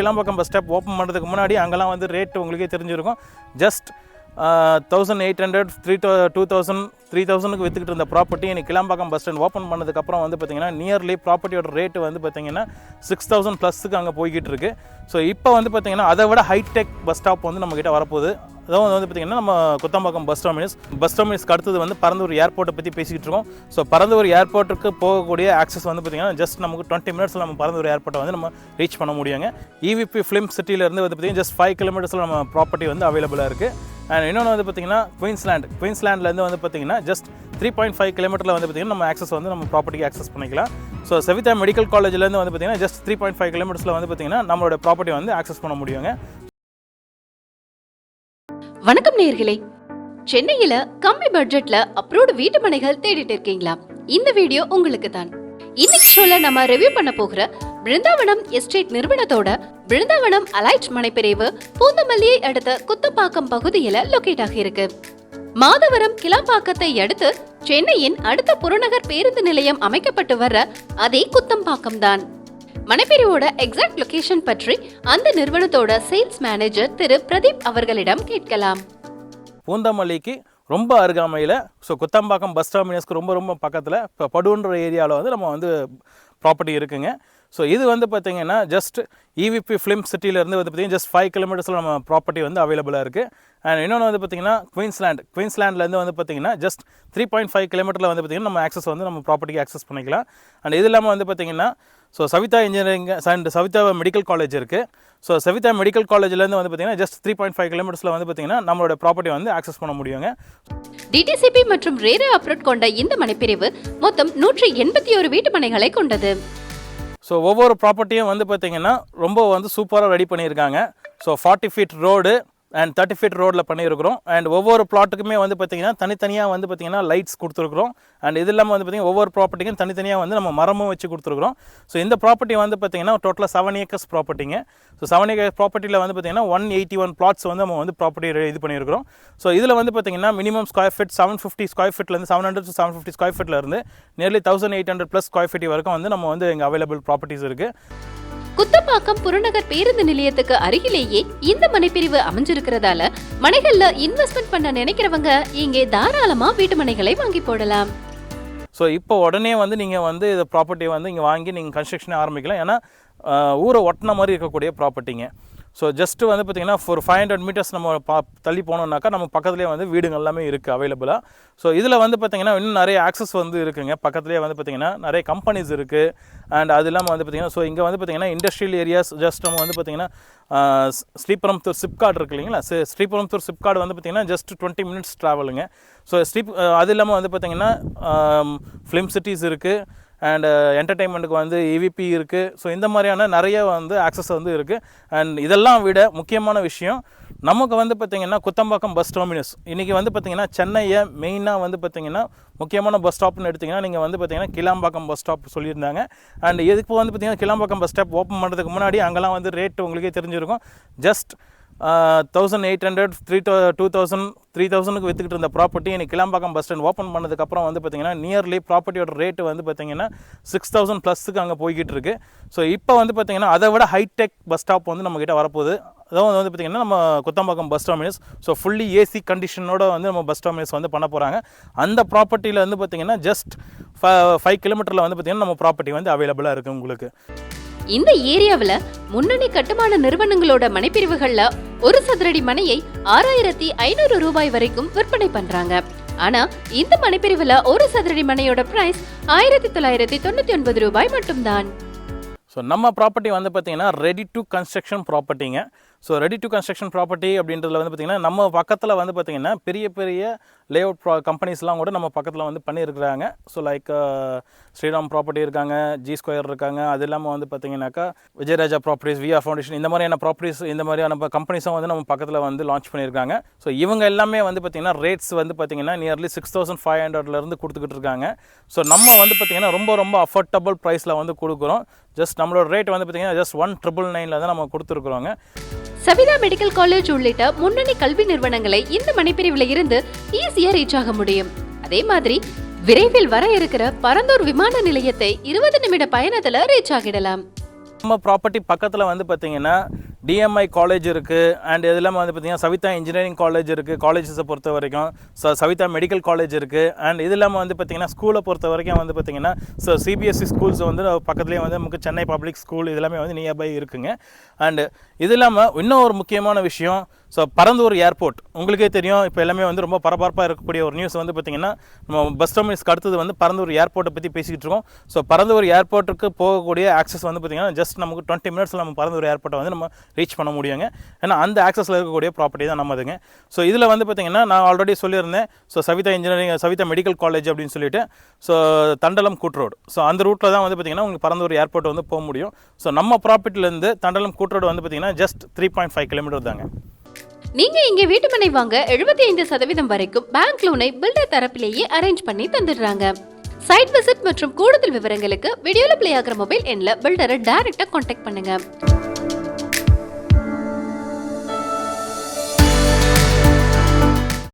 கிளம்பக்கம் bus stop open பண்ணுறதுக்கு முன்னாடி அங்கெல்லாம் வந்து ரேட் உங்களுக்கே தெரிஞ்சிருக்கும். Just thousand eight hundred three two thousand three தௌசண்ட்க்கு விற்றுக்கிட்டு இருந்த ப்ராப்பர்ட்டி இன்னைக்கு கிளம்பாக்கம் பஸ் ஸ்டாண்ட் ஓப்பன் பண்ணதுக்கப்புறம் வந்து பார்த்தீங்கன்னா நியர்லி ப்ராப்பர்ட்டியோட ரேட் வந்து பார்த்திங்கன்னா சிக்ஸ் தௌசண்ட் ப்ளஸுக்கு அங்கே போய்கிட்டு இருக்கு. ஸோ இப்போ வந்து பார்த்தீங்கன்னா அதை விட ஹைடெக் பஸ் ஸ்டாப் வந்து நம்மக்கிட்ட வரப்போகுது. அதாவது வந்து பார்த்தீங்கன்னா நம்ம குத்தம்பாக்கம் பஸ் டெர்மினஸ் பஸ் டெர்மினஸ்க்கு அடுத்தது வந்து பரந்தூர் ஏர்போர்ட்டை பற்றி பேசிக்கிட்டு இருக்கோம். ஸோ பரந்தூர் ஏர்போர்ட்டுக்கு போகக்கூடிய ஆக்சஸ் வந்து பார்த்தீங்கன்னா ஜஸ்ட் நமக்கு டுவெண்ட்டி மினிட்ஸில் நம்ம பரந்தூர் ஏர்போர்ட்டை வந்து நம்ம ரீச் பண்ண முடியுங்க. இவிபி ஃபிலிம் சிட்டியிலேருந்து வந்து பார்த்தீங்கன்னா ஜஸ்ட் ஃபைவ் கிலோமீட்டர்ஸில் நம்ம ப்ராப்பர்ட்டி வந்து அவைலபிளாக இருக்குது அண்ட் இன்னொன்று வந்து பார்த்தீங்கன்னா குயின்ஸ்லாண்ட் குயின்ஸ்லாண்ட்லேருந்து வந்து பார்த்தீங்கன்னா ஜஸ்ட் த்ரீ பாயிண்ட் ஃபைவ் கிலோமீட்டரில் வந்து பார்த்தீங்கன்னா நம்ம ஆக்சஸ் வந்து நம்ம ப்ராப்பர்ட்டிக்கு ஆக்சஸ் பண்ணிக்கலாம். ஸோ சவிதா மெடிக்கல் காலேஜ்லேருந்து வந்து பார்த்தீங்கன்னா ஜஸ்ட் த்ரீ பாயிண்ட் ஃபைவ் கிலோமீட்டர்ஸில் வந்து பார்த்தீங்கன்னா நம்மளோட ப்ராப்பர்ட்டி வந்து ஆக்சஸ் பண்ண முடியுங்க. வணக்கம் நேர்களே சென்னையில கம்மி பட்ஜெட்ல அப்ரூவ்டு வீட்டு மனைகள் தேடிட்டு இருக்கீங்களா? இந்த வீடியோ உங்களுக்கு தான் இன்னைக்கு ஷோல நம்ம ரிவ்யூ பண்ண போகிற பிருந்தாவனம் எஸ்டேட் நிறுவனத்தோட பிருந்தாவனம் அலைட் மனைப்பிரிவு பூந்தமல்லியை அடுத்த குத்தப்பாக்கம் பகுதியில லொகேட் ஆகியிருக்கு. மாதவரம் கிளாம்பாக்கத்தை அடுத்து சென்னையின் அடுத்த புறநகர் பேருந்து நிலையம் அமைக்கப்பட்டு வர்ற அதே குத்தம்பாக்கம் தான் மனைப்பிரிவோட எக்ஸாக்ட் லொகேஷன் பற்றி அந்த நிறுவனத்தோட சேல்ஸ் மேனேஜர் திரு பிரதீப் அவர்களிடம் கேட்கலாம். பூந்தமல்லிக்கு ரொம்ப அருகாமையில் ஸோ குத்தம்பாக்கம் பஸ் டெர்மினஸ்க்கு ரொம்ப ரொம்ப பக்கத்தில் இப்போ படுன்ற ஏரியாவில் வந்து நம்ம வந்து ப்ராப்பர்ட்டி இருக்குங்க. ஸோ இது வந்து பார்த்தீங்கன்னா ஜஸ்ட் இவிபி ஃபிலிம் சிட்டியிலேருந்து வந்து பார்த்தீங்கன்னா ஜஸ்ட் ஃபைவ் கிலோமீட்டர்ஸில் நம்ம ப்ராப்பர்ட்டி வந்து அவைலபிளாக இருக்குது அண்ட் இன்னொன்று வந்து பார்த்தீங்கன்னா குயின்ஸ்லாண்ட் குயின்ஸ்லாண்ட்லேருந்து வந்து பார்த்தீங்கன்னா ஜஸ்ட் த்ரீ பாயிண்ட் ஃபைவ் கிலோமீட்டரில் வந்து பார்த்தீங்கன்னா நம்ம ஆக்சஸ் வந்து நம்ம ப்ராப்பர்ட்டிக்கு ஆக்சஸ் பண்ணிக்கலாம். அண்ட் இது இல்லாமல் வந்து பார்த்தீங்கன்னா so Savita engineering and Savita medical college இருக்குது ஸோ சவிதா மெடிக்கல் காலேஜ்லேருந்து வந்து பார்த்தீங்கன்னா ஜஸ்ட் த்ரீ பாயிண்ட் ஃபைவ் கிலோமீட்டர்ஸில் வந்து பார்த்தீங்கன்னா நம்மளோட ப்ராப்பர்ட்டி வந்து ஆக்சஸ் பண்ண முடியுங்க. டிடிசிபி மற்றும் ரேரே அப்ரோட் கொண்ட இந்த மனைப்பிரிவு மொத்தம் நூற்றி எண்பத்தி ஒரு வீட்டு மனைகளை கொண்டது. ஸோ ஒவ்வொரு ப்ராப்பர்ட்டியும் வந்து பார்த்திங்கன்னா ரொம்ப வந்து சூப்பராக ரெடி பண்ணியிருக்காங்க. So forty feet road and thirty feet ரோடில் பண்ணியிருக்கிறோம். அண்ட் ஒவ்வொரு ப்ளாட்டுக்குமே வந்து பார்த்தீங்கன்னா தனித்தனியாக வந்து பார்த்தீங்கன்னா லைட்ஸ் கொடுத்துருக்குறோம். அண்ட் இது இல்லாமல் வந்து பார்த்தீங்கன்னா ஒவ்வொரு ப்ராப்பர்ட்டிக்கும் தனித்தனியாக வந்து நம்ம மரமும் வச்சு கொடுத்துருக்குறோம். ஸோ இந்த ப்ராப்பர்ட்டி வந்து பார்த்தீங்கன்னா டோட்டலாக செவன் ஏக்கர்ஸ் ப்ராப்பர்ட்டிங்க ஸோ செவன் ஏக்கர்ஸ் ப்ராப்பர்ட்டியில் வந்து பார்த்தீங்கன்னா ஒன் எயிட்டி ஒன் பிளாட்ஸ் வந்து நம்ம வந்து ப்ராப்பர்ட்டி இது பண்ணியிருக்கிறோம். ஸோ இதில் வந்து பார்த்தீங்கன்னா minimum square feet seven fifty square ஃபீட்லேருந்து seven hundred to seven fifty square ஃபீட்லேருந்து nearly thousand eight hundred plus square feet வரைக்கும் வந்து நம்ம வந்து எங்கள் அவைலபிள் ப்ராப்பர்ட்டிஸ் இருக்குது குத்தப்பாக்கம் புறநகர் பேருந்து நிலையத்துக்கு அருகிலேயே இந்த மனைப்பிரிவு அமைஞ்சிருக்கிறதால மனைகள்ல இன்வெஸ்ட்மெண்ட் பண்ண நினைக்கிறவங்க இங்கே தாராளமா வீட்டு மனைகளை வாங்கி போடலாம். ஸோ இப்போ உடனே வந்து நீங்கள் வந்து இந்த ப்ராப்பர்ட்டியை வந்து இங்கே வாங்கி நீங்கள் கன்ஸ்ட்ரக்ஷனை ஆரம்பிக்கலாம். ஏன்னா ஊரை ஒட்டின மாதிரி இருக்கக்கூடிய ப்ராப்பர்ட்டிங்க ஸோ ஜஸ்ட்டு வந்து பார்த்தீங்கன்னா ஒரு ஃபைவ் ஹண்ட்ரட் மீட்டர்ஸ் நம்ம பா தள்ளி போனோம்னாக்கா நம்ம பக்கத்துலேயே வந்து வீடுங்க எல்லாமே இருக்குது அவைலபிளாக ஸோ இதில் வந்து பார்த்தீங்கன்னா இன்னும் நிறைய ஆக்சஸ் வந்து இருக்குங்க. பக்கத்துலேயே வந்து பார்த்தீங்கன்னா நிறைய கம்பெனிஸ் இருக்குது அண்ட் அது இல்லாமல் வந்து பார்த்தீங்கன்னா ஸோ இங்கே வந்து பார்த்தீங்கன்னா இண்டஸ்ட்ரியல் ஏரியாஸ் ஜஸ்ட் நம்ம வந்து பார்த்திங்கன்னா ஸ்ரீபெரம்புத்தூர் ஸ்ரீபெரும்புத்தூர் சிப்கார்டு இருக்கு இல்லைங்களா? சி- ஸ்ரீபெரும்புத்தூர் சிப்கார்டு வந்து பார்த்தீங்கன்னா ஜஸ்ட் டுவெண்ட்டி மினிட்ஸ் ட்ராவலுங்க ஸோ ஸ்ரீப் அது இல்லாமல் வந்து பார்த்திங்கன்னா ஃபிலிம் சிட்டிஸ் இருக்குது அண்ட் என்டர்டெயின்மெண்ட்டுக்கு uh, வந்து இவிபி இருக்குது ஸோ இந்த மாதிரியான நிறைய வந்து ஆக்சஸ் வந்து இருக்குது அண்ட் இதெல்லாம் விட முக்கியமான விஷயம் நமக்கு வந்து பார்த்திங்கன்னா குத்தம்பாக்கம் பஸ் டெர்மினஸ் இன்றைக்கி வந்து பார்த்திங்கன்னா சென்னையை மெயினாக வந்து பார்த்திங்கன்னா முக்கியமான பஸ் ஸ்டாப்னு எடுத்திங்கன்னா நீங்கள் வந்து பார்த்திங்கன்னா கிளாம்பாக்கம் பஸ் ஸ்டாப் சொல்லியிருந்தாங்க. அண்ட் எதுக்கு வந்து பார்த்திங்கன்னா கிளாம்பாக்கம் பஸ் ஸ்டாப் ஓப்பன் பண்ணுறதுக்கு முன்னாடி அங்கெல்லாம் வந்து ரேட் உங்களுக்கே தெரிஞ்சிருக்கும். Just thousand eight hundred three two thousand three தௌசண்ட்க்கு வித்துக்கிட்டு இருந்த ப்ராப்பர்ட்டி இன்னைக்கு கிளம்பாக்கம் பஸ் ஸ்டாண்ட் ஓப்பன் பண்ணதுக்கப்புறம் வந்து பார்த்தீங்கன்னா நியர்லி ப்ராப்பர்ட்டியோட ரேட்டு வந்து பார்த்தீங்கன்னா சிக்ஸ் தௌசண்ட் ப்ளஸுக்கு அங்கே போய்கிட்டு இருக்கு. ஸோ இப்போ வந்து பார்த்தீங்கன்னா அதை விட ஹைடெக் பஸ் ஸ்டாப் வந்து நம்மக்கிட்ட வரப்போகுது. அதாவது வந்து பார்த்திங்கன்னா நம்ம Kuthambakkam bus terminus so fully AC கண்டிஷனோட வந்து நம்ம பஸ் டெர்மினஸ் வந்து பண்ண போகிறாங்க அந்த ப்ராப்பர்ட்டியில் வந்து பார்த்திங்கன்னா ஜஸ்ட் ஃபைவ் கிலோமீட்டரில் வந்து பார்த்திங்கன்னா நம்ம ப்ராப்பர்ட்டி வந்து அவைலபிளாக இருக்குது உங்களுக்கு. இந்த ஏரியாவில் முன்னணி கட்டுமான நிறுவனங்களோட மனைப்பிரிவுகளில் ஒரு சதுரடி மனையை ஆறாயிரத்தி ஐநூறு ரூபாய் வரைக்கும் விற்பனை பண்றாங்க. ஆனா இந்த மனைப்பிரிவுல ஒரு சதுரடி மனையோட பிரைஸ் ஆயிரத்தி தொள்ளாயிரத்தி தொண்ணூத்தி ஒன்பது ரூபாய் மட்டும்தான். ஸோ நம்ம ப்ராப்பர்ட்டி வந்து பார்த்தீங்கன்னா ready to construction ப்ராப்பர்ட்டிங்க so ready to construction property அப்படின்றதுல வந்து பார்த்திங்கன்னா நம்ம பக்கத்தில் வந்து பார்த்திங்கன்னா பெரிய பெரிய லே அவுட் ப்ரா கம்பெனிஸ்லாம் கூட நம்ம பக்கத்தில் வந்து பண்ணியிருக்கிறாங்க. ஸோ லைக் ஸ்ரீராம் ப்ராப்பர்ட்டி இருக்காங்க ஜி ஸ்கொயர் இருக்காங்க. அது இல்லாமல் வந்து பார்த்தீங்கன்னாக்கா விஜயராஜா ப்ராப்பர்ட்டிஸ் விஆர் ஃபவுண்டேஷன் இந்த மாதிரியான ப்ராப்பர்ட்டிஸ் இந்த மாதிரியான கம்பெனிஸும் வந்து நம்ம பக்கத்தில் வந்து லான்ச் பண்ணியிருக்காங்க. ஸோ இவங்க எல்லாமே வந்து பார்த்திங்கன்னா ரேட்ஸ் வந்து பார்த்திங்கன்னா நியர்லி சிக்ஸ் தௌசண்ட் ஃபைவ் ஹண்ட்ரட்லேருந்து கொடுத்துக்கிட்டு இருக்காங்க ஸோ நம்ம வந்து பார்த்திங்கன்னா ரொம்ப ரொம்ப அஃபோர்டபுள் ப்ரைஸில் வந்து கொடுக்குறோம். ஜஸ்ட் நம்மளோட ரேட் வந்து பார்த்திங்கன்னா ஜஸ்ட் ஒன் ட்ரிபிள் நைனில் தான் நம்ம கொடுத்துருக்குறோங்க. சவிதா மெடிக்கல் காலேஜ் உள்ளிட்ட முன்னணி கல்வி நிறுவனங்களை இந்த மணிப்பிரிவில் இருந்து ஈஸியா ரீச் ஆக முடியும். அதே மாதிரி விரைவில் வர இருக்கிற பரந்தூர் விமான நிலையத்தை இருபது நிமிட பயணத்துல ரீச் ஆகிடலாம். நம்ம ப்ராப்பர்ட்டி பக்கத்தில் வந்து பார்த்தீங்கன்னா டிஎம்ஐ காலேஜ் இருக்குது அண்ட் இது இல்லாமல் வந்து பார்த்தீங்கன்னா சவிதா இன்ஜினியரிங் காலேஜ் இருக்குது காலேஜஸை பொறுத்த வரைக்கும். ஸோ சவிதா மெடிக்கல் காலேஜ் இருக்குது அண்ட் இது இல்லாமல் வந்து பார்த்திங்கன்னா ஸ்கூலை பொறுத்த வரைக்கும் வந்து பார்த்தீங்கன்னா ஸோ சிபிஎஸ்சி ஸ்கூல்ஸ் வந்து பக்கத்துலேயே வந்து நமக்கு சென்னை பப்ளிக் ஸ்கூல் இதெல்லாமே வந்து நியர்பை இருக்குங்க. அண்ட் இது இல்லாமல் இன்னும் ஒரு முக்கியமான விஷயம் ஸோ பரந்தூர் ஏர்போர்ட் உங்களுக்கே தெரியும் இப்போ எல்லாமே வந்து ரொம்ப பரபரப்பாக இருக்கக்கூடிய ஒரு நியூஸ் வந்து பார்த்தீங்கன்னா நம்ம பஸ் டெர்மினஸ்க்கு அடுத்தது வந்து பரந்தூர் ஏர்போர்ட்டை பற்றி பேசிக்கிட்டு இருக்கோம். ஸோ பரந்தூர் ஏர்போர்ட்டுக்கு போகக்கூடிய ஆக்சஸ் வந்து பார்த்தீங்கன்னா ஜஸ்ட் நமக்கு டுவெண்ட்டி மினிட்ஸில் நம்ம பரந்தூர் ஏர்போர்ட்டை வந்து நம்ம ரீச் பண்ண முடியுங்க. ஏன்னா அந்த ஆக்சஸில் இருக்கக்கூடிய ப்ராப்பர்ட்டி தான் நம்மதுங்க ஸோ இதில் வந்து பார்த்தீங்கன்னா நான் ஆல்ரெடி சொல்லியிருந்தேன். So Saveetha engineering Saveetha medical college அப்படின்னு சொல்லிட்டு ஸோ தண்டலம் கூட்ரோடு ஸோ அந்த ரூட்டில் தான் வந்து பார்த்தீங்கன்னா உங்களுக்கு பரந்தூர் ஏர்போர்ட் வந்து போக முடியும். ஸோ நம்ம ப்ராப்பர்ட்டிலேருந்து தண்டலம் கூட்ரோடு வந்து பார்த்தீங்கன்னா just three point five kilometre தாங்க. நீங்க இங்க வீட்டுமனை வாங்க 75% ஐந்து சதவீதம் வரைக்கும் பேங்க் லோனை பில்டர் தரப்பிலேயே அரேஞ்ச் பண்ணி தந்துடுறாங்க. சைட் விசிட் மற்றும் கூடுதல் விவரங்களுக்கு வீடியோல பிளே ஆகிற மொபைல் எண்ணில் பில்டரை டைரக்டா காண்டாக்ட் பண்ணுங்க.